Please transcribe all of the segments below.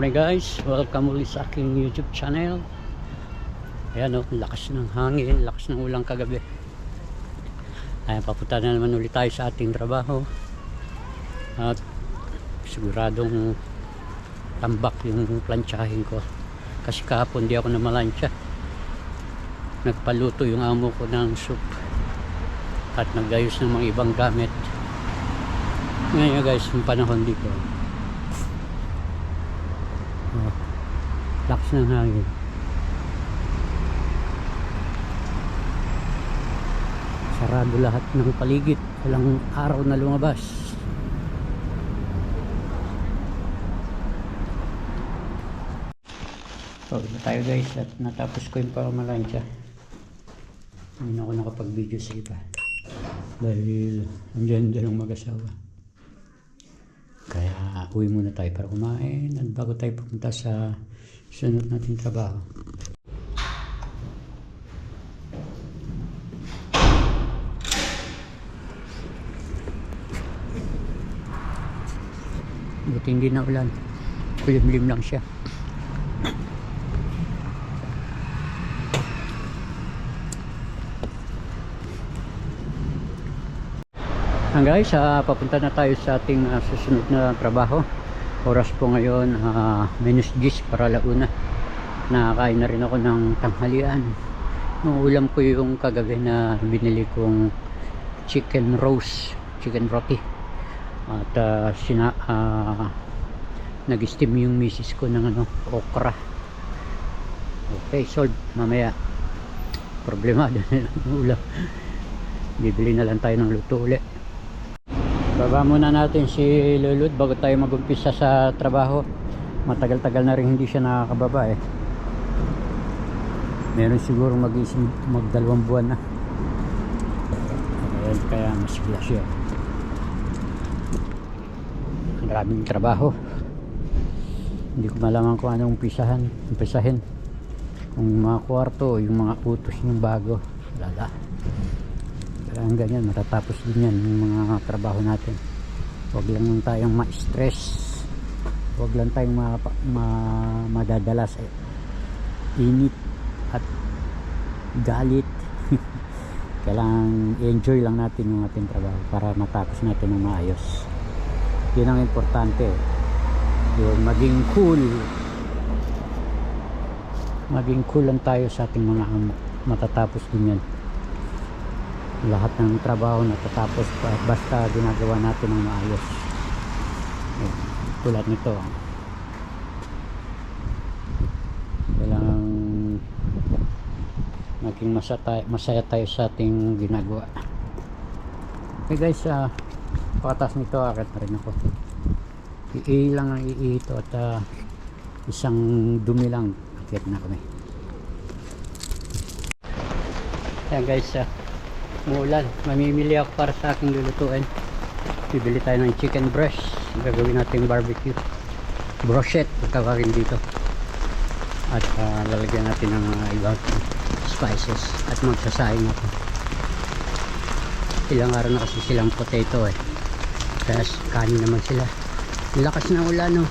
morning guys, welcome ulit sa aking YouTube channel. Ayan o, lakas ng hangin, lakas ng ulang kagabi. Ayan, papunta na naman ulit tayo sa ating trabaho. At siguradong tambak yung plantsahin ko. Kasi kahapon di ako namalansya. Nagpaluto yung amo ko ng soup. At nagayos ng mga ibang gamit. Ngayon guys, yung panahon dito Oh, lakas ng hangin. Sarado lahat ng paligid. Walang araw na lumabas. So, na tayo guys at natapos ko yung pamalansya. Hindi na ako nakapag-video sa iba. Dahil andyan din ang mag-asawa. Kaya uwi muna tayo para kumain at bago tayo pumunta sa sunod nating trabaho. Buti hindi na ulan. Kulimlim lang siya. Ang guys, ah, papunta na tayo sa ating ah, susunod na trabaho. Oras po ngayon, ah, minus 10 para launa. Nakakain na rin ako ng tanghalian. Nung ulam ko yung kagabi na binili kong chicken roast, chicken roti. At ah, sina, ah, nag-steam yung misis ko ng ano, okra. Okay, solved. Mamaya, yung ulam. Bibili na lang tayo ng luto ulit. Baba muna natin si Lulud bago tayo magumpisa sa trabaho. Matagal-tagal na rin hindi siya nakakababa eh. Meron siguro mag magdalawang buwan na. Ayan, kaya masigla siya. Maraming trabaho. Hindi ko malaman kung anong umpisahan, umpisahin. Kung mga kwarto, yung mga utos yung bago. Lala. Kailangan ganyan, matatapos din yan yung mga trabaho natin. Huwag lang tayong ma-stress. Huwag lang tayong ma, ma, madadala sa init at galit. Kailangan i-enjoy lang natin yung ating trabaho para matapos natin ng maayos. Yun ang importante. Yung maging cool. Maging cool lang tayo sa ating mga amo. Matatapos din yan lahat ng trabaho natatapos pa basta ginagawa natin ng maayos. Eh, tulad nito. Kailangan maging masaya masaya tayo sa ating ginagawa. Okay guys uh, pakatas nito akit na rin ako. Ii lang ang ii ito at uh, isang dumi lang. Akit na kami. Yan guys uh, umulan mamimili ako para sa aking lulutuin. Bibili tayo ng chicken breast. Gagawin natin barbecue. Brochette pagkakakin dito. At uh, lalagyan natin ng mga ibang spices. At magsasayang ako. Ilang araw na kasi silang potato eh. Kaya kanin naman sila. Lakas ng ulan no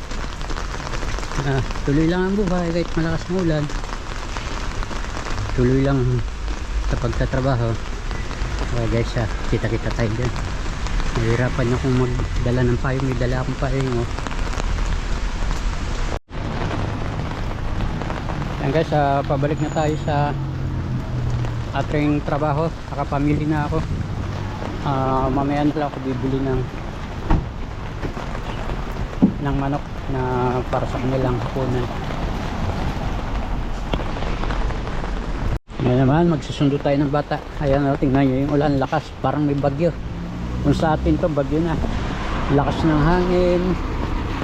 uh, tuloy lang ang buhay kahit malakas ng ulan. Tuloy lang sa pagtatrabaho Okay guys, ah, kita-kita tayo dyan. Nahirapan akong magdala ng payong. May dala akong payong. Oh. Yan guys, ah, pabalik na tayo sa ating trabaho. Nakapamili na ako. Ah, mamaya na lang ako bibili ng ng manok na para sa kanilang hapunan. Ngayon naman, magsusundo tayo ng bata. Ayan o, tingnan nyo yung ulan, lakas. Parang may bagyo. Kung sa atin to bagyo na. Lakas ng hangin,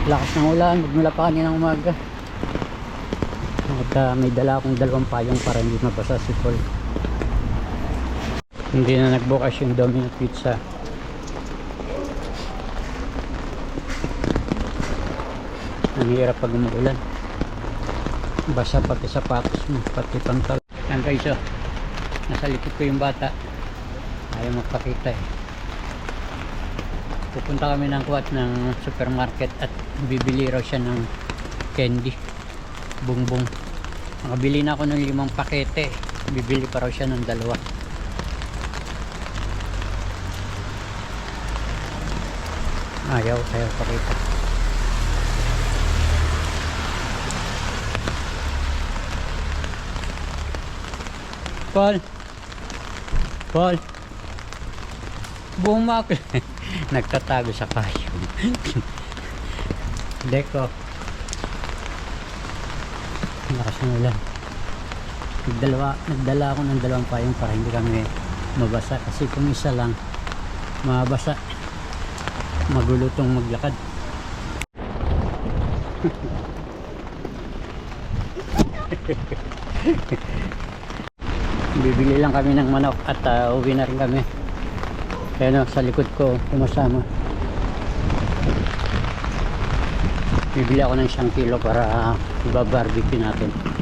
lakas ng ulan, magmula pa kanina umaga. At uh, may dala akong dalawang payong para hindi mabasa si Paul. Hindi na nagbukas yung Domino Pizza. Ang hirap pag umuulan. Basa pati sapatos mo, pati pantal. Yan guys oh. Nasa likod ko yung bata. Ayaw magpakita eh. Pupunta kami ng kuwat ng supermarket at bibili raw siya ng candy. Bongbong. Nakabili na ako ng limang pakete. Bibili pa raw siya ng dalawa. Ayaw, ayaw pakita. Paul. Paul. Bumak. Nagtatago sa payong. Deko. Lakas ng ulan. Nagdalawa, nagdala ako ng dalawang payong para hindi kami mabasa. Kasi kung isa lang, mabasa. Magulo tong maglakad. Bibili lang kami ng manok at uh, uwi na rin kami. Kaya no, sa likod ko, kumasama. Bibili ako ng isang kilo para uh, ibabarbecue natin.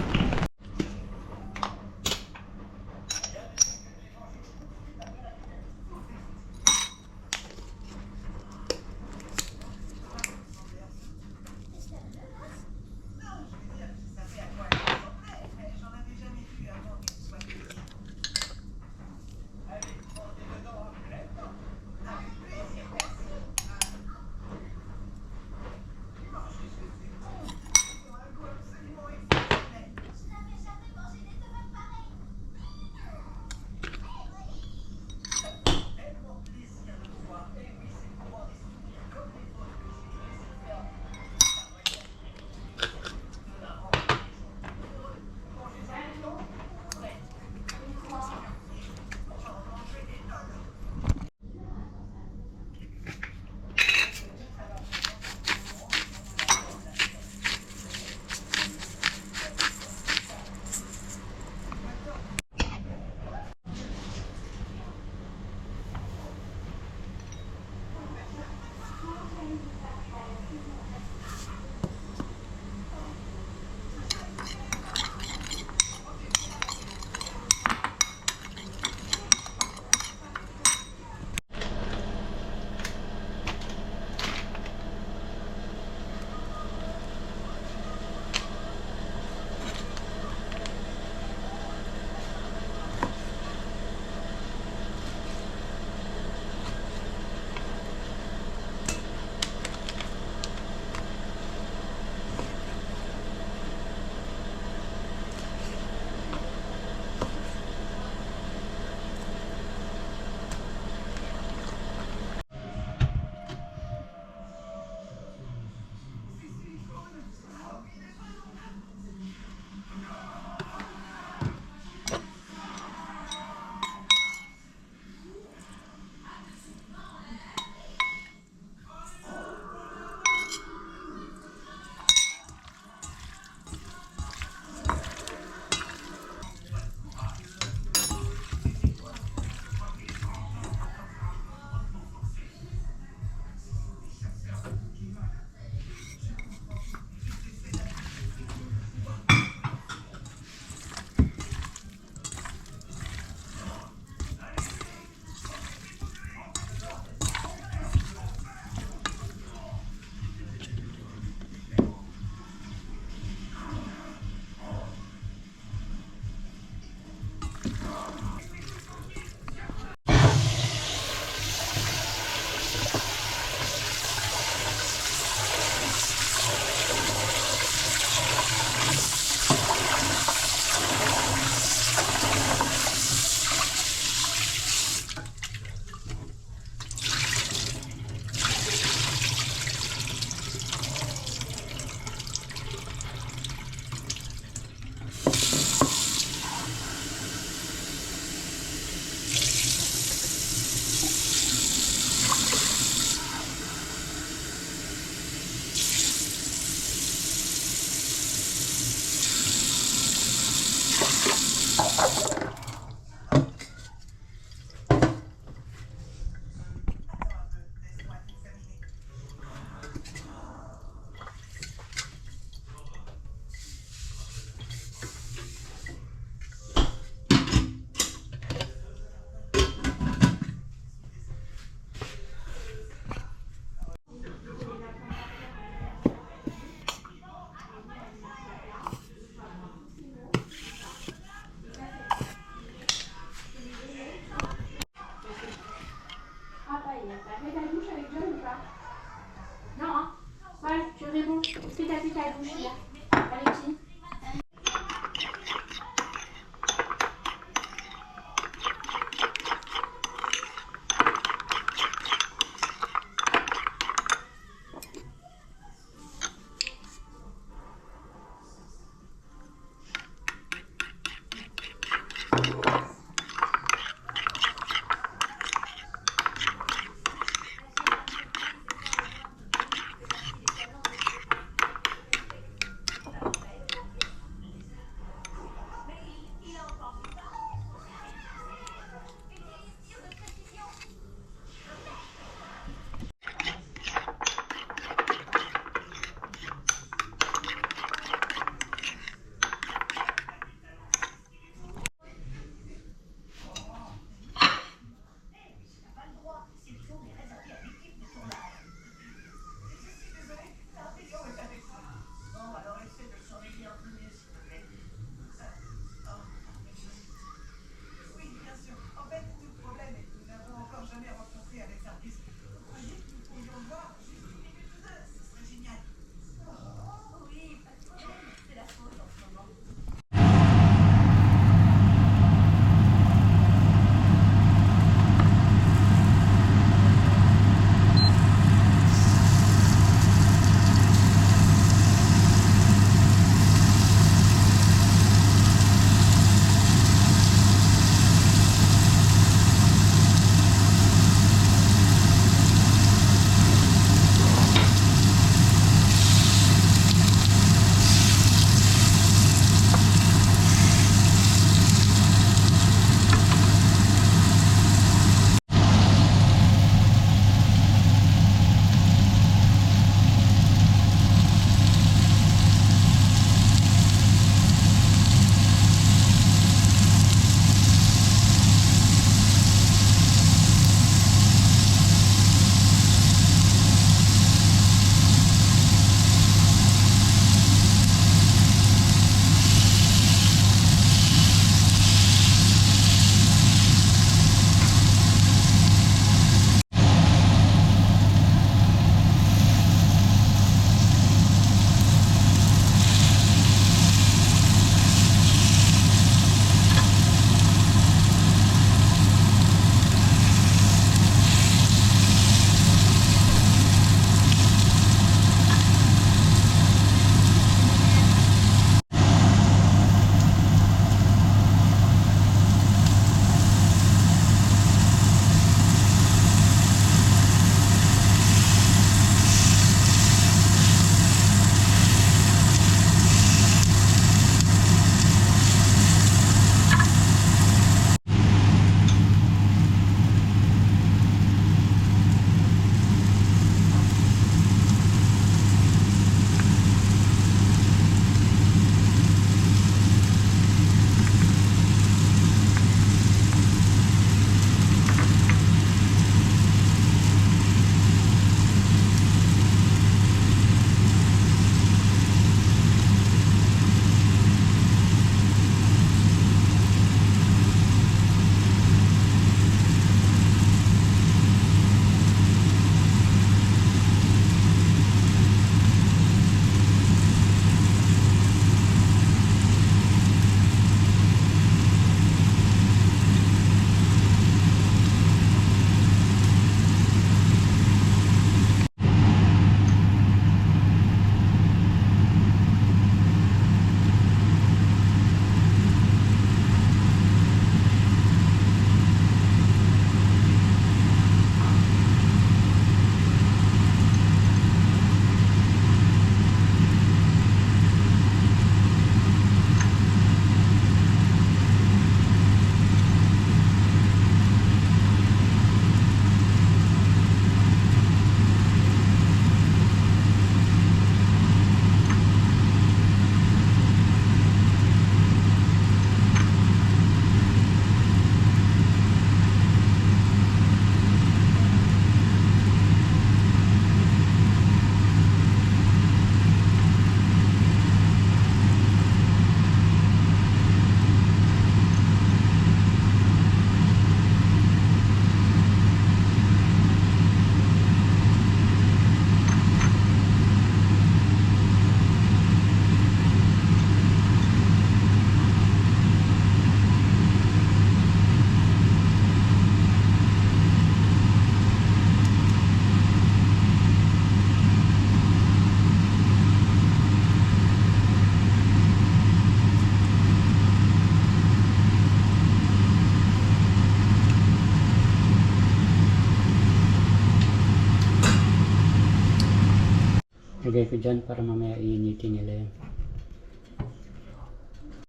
Ko dyan para mamaya iinitin nila yan.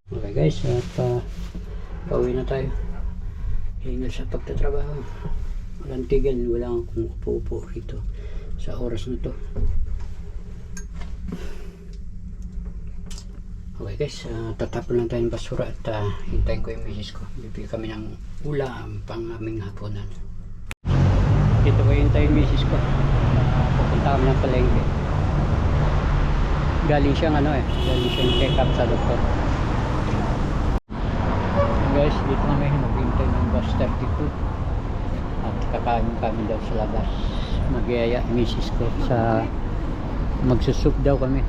Okay guys, at uh, pauwi na tayo. Hingal sa pagtatrabaho. Walang tigil, wala akong upo-upo rito sa oras na to. Okay guys, uh, tatapon lang tayo ng basura at uh, hintayin ko yung misis ko. Bibili kami ng ulam pang aming hapunan. Dito ko hintayin yung misis ko. Uh, pupunta kami ng palengke. Galing siyang ano eh, galing siyang check up sa doktor. Guys, dito kami maghintay ng bus 32 at kakain kami daw sa labas. Magyaya misis ko sa magsusup daw kami.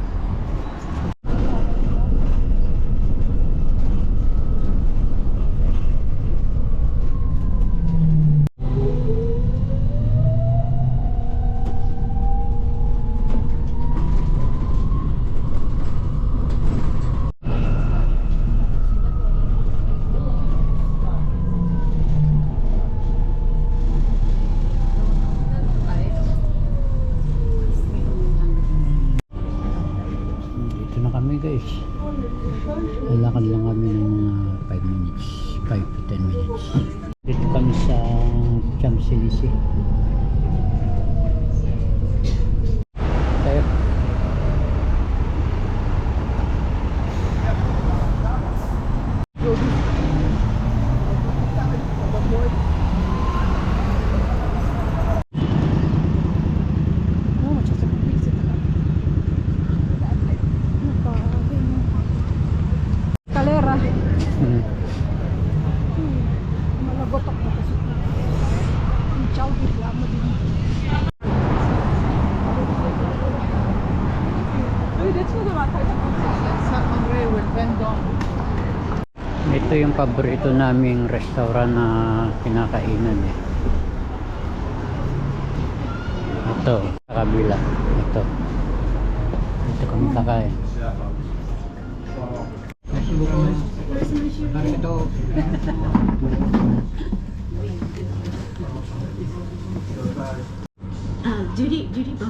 Dito na kami guys. Lalakad lang kami ng mga 5 minutes. 5 to 10 minutes. Dito kami sa Champs-Élysées. Tayo. Kalera. Hmm. Malagotok na kasi. Yung chow bigla mo din. Uy, that's what about Ito yung paborito naming restaurant na kinakainan eh. Ito, sa kabila. Ito. Ito kami kakain. Ito. Ah, Judy, Judy ba?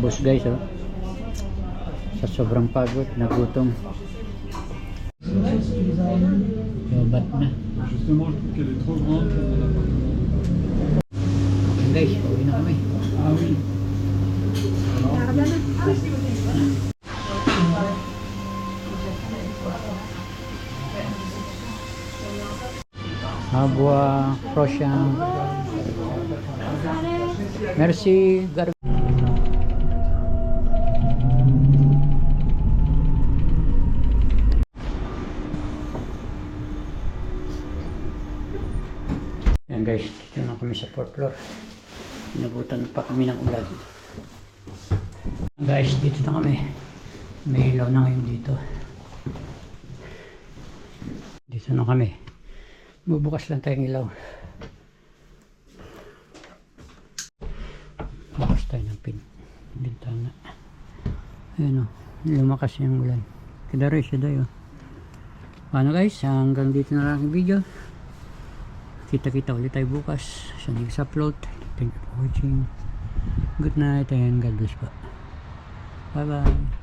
Ubus guys oh. Sa sobrang pagod, nagutom. Lobat na. Okay guys, uwi na kami. Oui. Habwa, Prosyang. Merci, Gar Yan guys, dito na kami sa fourth floor. Inabutan pa kami ng ulan. Guys, dito na kami. May ilaw na ngayon dito. Dito na kami. Bubukas lang tayong ilaw. Bukas tayo ng pin bintana. Ayun o, lumakas yung ulan. Kidari siya dayo. Ano guys, hanggang dito na lang ang video. Kita-kita ulit tayo bukas sa next upload. Thank you for watching. Good night and God bless po. Bye bye.